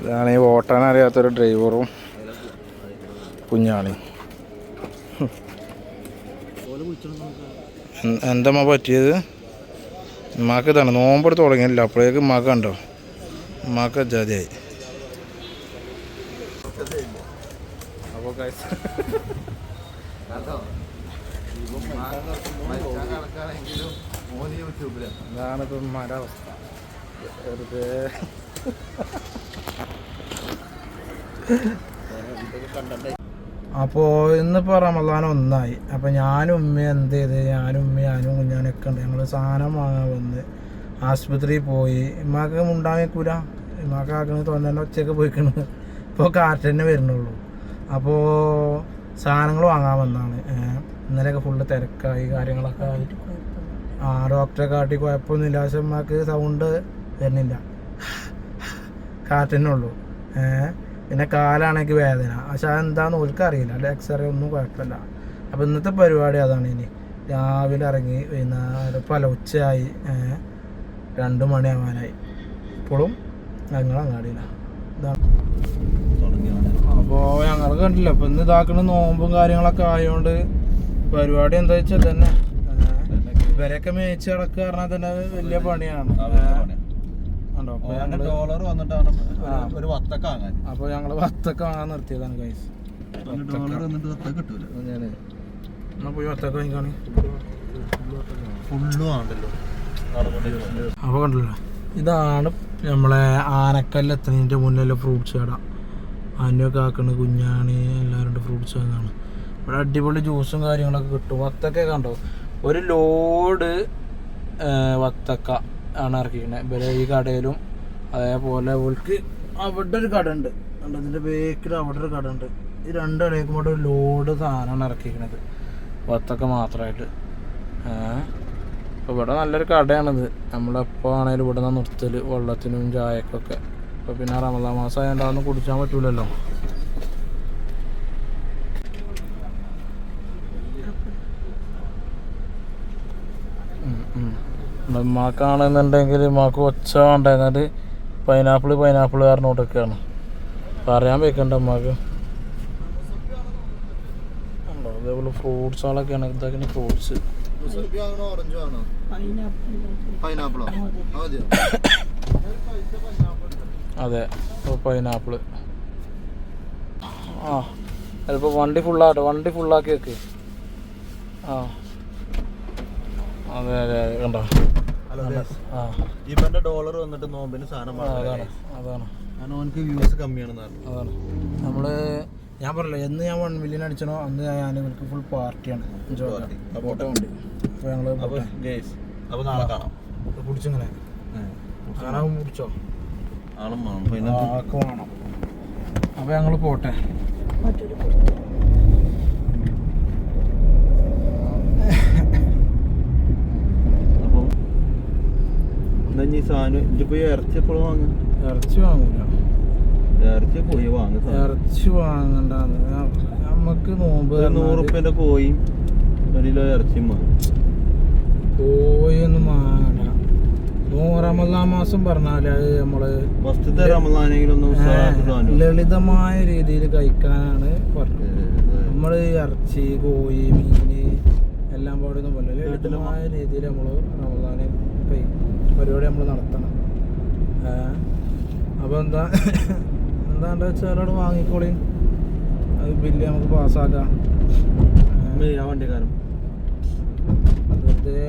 ഇതാണ് ഈ ഓട്ടാൻ അറിയാത്തൊരു ഡ്രൈവറും കുഞ്ഞാണ്. എന്തമ്മ പറ്റിയത്? ഉമ്മാക്ക് ഇതാണ് നോമ്പെടുത്ത് തുടങ്ങിയില്ല അപ്പോഴേക്ക് ഉമ്മാക്ക് കണ്ടോ? ഉമ്മാക്ക് ജാതിയായി അപ്പോൾ ഇതാണ് ഇപ്പം ഉമ്മാരുടെ അവസ്ഥ. വെറുതെ. അപ്പോൾ ഇന്നിപ്പോൾ റമദാൻ ഒന്നായി. അപ്പോൾ ഞാനും ഉമ്മ എന്ത് ചെയ്ത്? ഞാനും ഉമ്മ ഞാനും കുഞ്ഞാനൊക്കെ ഉണ്ട്. ഞങ്ങൾ സാധനം വാങ്ങാൻ വന്ന് ആശുപത്രിയിൽ പോയി. ഇമ്മാക്ക് ഉണ്ടാകൂല ഇമ്മാക്ക് ആക്കണ തോന്നുന്ന ഒച്ചയൊക്കെ പോയിക്കണ്. ഇപ്പോൾ കാറ്റ് തന്നെ വരുന്നുള്ളൂ. അപ്പോൾ സാധനങ്ങൾ വാങ്ങാൻ വന്നാണ്. ഇന്നലെയൊക്കെ ഫുള്ള് തിരക്കായി കാര്യങ്ങളൊക്കെ ആയി. ആ ഡോക്ടറെ കാട്ടി കുഴപ്പമൊന്നുമില്ല. പക്ഷെ ഉമ്മാക്ക് സൗണ്ട് വരുന്നില്ല. കാറ്റന്നെ ഉള്ളൂ. ഏഹ് പിന്നെ കാലാണെങ്കിൽ വേദന. പക്ഷെ അതെന്താന്ന് ഓൽക്ക് അറിയില്ല. അല്ലെ എക്സ്റേ ഒന്നും കുഴപ്പമില്ല. അപ്പം ഇന്നത്തെ പരിപാടി അതാണ് ഇനി. രാവിലെ ഇറങ്ങി വൈകുന്നേരം പല ഉച്ചയായി. രണ്ട് മണിയാവാനായി ഇപ്പോഴും ഞങ്ങൾ അങ്ങാടിയില്ല ഇതാണ് അപ്പോൾ ഞങ്ങൾ കണ്ടില്ല ഇപ്പം ഇന്ന് ഇതാക്കണ നോമ്പും കാര്യങ്ങളൊക്കെ ആയതുകൊണ്ട് പരിപാടി എന്താ വെച്ചാൽ തന്നെ ഇവരെയൊക്കെ മേച്ച് കിടക്കുക പറഞ്ഞാൽ തന്നെ വലിയ പണിയാണ്. കണ്ടോ ഡോളർ വന്നിട്ടാണ് ഒരു വത്തക്ക വാങ്ങാൻ. അപ്പോൾ ഞങ്ങൾ വത്തക്ക വാങ്ങാൻ നിർത്തിയതാണ് ഗൈസ് ഡോളർ വന്നിട്ട് വത്തക്ക കിട്ടൂല. എന്നാ പോയി വത്തക്ക വാങ്ങിക്കാണ്. ഫുള്ളും ആണല്ലോ. അപ്പോൾ കണ്ടല്ലോ. ഇതാണ് നമ്മളെ ആനക്കല്ല് എത്തുന്നതിന്റെ മുന്നിലെ ഫ്രൂട്ട്സ് കട. ആനയൊക്കെ ആക്കണ കുഞ്ഞാണി എല്ലാവരുടെ ഫ്രൂട്ട്സ് വാങ്ങാണ്. ഇവിടെ അടിപൊളി ജ്യൂസും കാര്യങ്ങളൊക്കെ കിട്ടും. വത്തക്ക കണ്ടോ? ഒരു ലോഡ് വത്തക്ക. ആണ് ഇറക്കിക്കുന്നത് ഇവരെ ഈ കടയിലും അതേപോലെ ഓൾക്ക് അവിടെ ഒരു കട ഉണ്ട് ഇതിന്റെ ബേക്കിൽ അവിടെ ഒരു കട ഉണ്ട് ഈ രണ്ട് കടയ്ക്കും കൂടെ ഒരു ലോഡ് സാധനമാണ് ഇറക്കിയിരിക്കുന്നത്. വത്തൊക്കെ മാത്രമായിട്ട്. അപ്പോൾ ഇവിടെ നല്ലൊരു കടയാണിത്. നമ്മളെപ്പോൾ ആണെങ്കിലും ഇവിടെ നിന്ന് നിർത്തൽ വെള്ളത്തിനും ചായക്കൊക്കെ. അപ്പോൾ പിന്നെ റമദാ മാസം ആയതുകൊണ്ട് അതൊന്നും കുടിച്ചാൻ പറ്റൂലല്ലോ. ഉമ്മാക്കാണെന്നുണ്ടെങ്കിൽ ഉമ്മാക്ക് ഒച്ച ഉണ്ടായിരുന്നത് പൈനാപ്പിൾ പൈനാപ്പിൾ കാരണോട്ടൊക്കെയാണ് പറയാൻ വെക്കണ്ട ഉമ്മാക്ക്. അതേപോലെ ഫ്രൂട്ട്സുകളൊക്കെയാണ് ഇതൊക്കെയാണ് ഫ്രൂട്ട്സ് അതെ. പൈനാപ്പിൾ ആ ചിലപ്പോൾ വണ്ടി ഫുള്ളാട്ടോ വണ്ടി ഫുള്ളാക്കി വെക്ക്. ആ. അതെ അതെ അതെ കണ്ടോ? ഹലോ ആ. ഇവന്റെ ഡോളർ വന്നിട്ട് നോമ്പിന് സാധനം അതാണ് അതാണ്. കാരണം അവനക്ക് വ്യൂസ് കമ്മിയാണെന്ന് പറഞ്ഞു. അതാണ്. നമ്മൾ ഞാൻ പറഞ്ഞല്ലോ എന്ന് ഞാൻ വൺ മില്യൺ അടിച്ചണോ അന്ന് ഞാൻ ഇവർക്ക് ഫുൾ പാർട്ടിയാണ് അപ്പോൾ ഞങ്ങൾ അപ്പോൾ നാളെ കാണാം. കുടിച്ചിങ്ങനെ കാണാൻ കുടിച്ചോ ആളും വേണം. അപ്പോൾ ഞങ്ങൾ പോട്ടെ. അപ്പം എന്നാ ഇനി സാധനം ഇതിപ്പോ ഇറച്ചി എപ്പോഴും വാങ്ങും? ഇറച്ചി വാങ്ങൂല. ഇറച്ചി പോയി വാങ്ങും. ഇറച്ചി വാങ്ങണ്ടാന്ന്. നമുക്ക് നോമ്പ് ഒരു നൂറ് ഉറുപ്പ്യന്റെ കോയും ഒരു കിലോ ഇറച്ചിയും വാങ്ങും. വാങ്ങണ്ട. നൂറമല്ലാ മാസം പറഞ്ഞാൽ നമ്മൾ ഫസ്റ്റത്തെ റമദാനെങ്കിലും ലളിതമായ രീതിയിൽ കഴിക്കാനാണ് പറഞ്ഞത്. നമ്മൾ ഇറച്ചി കോഴി മീന് എല്ലാം പാടൊന്നും പോലെ ലളിതമായ രീതിയിൽ നമ്മൾ റമദാനെ കഴി പരിപാടി നമ്മൾ നടത്തണം. അപ്പോൾ എന്താ എന്താണ്ട് വെച്ചാൽ അവിടെ വാങ്ങിക്കോളി. അത് ബില്ല് നമുക്ക് പാസ്സാക്കാം. വണ്ടിക്കാരൻ. വെറുതെ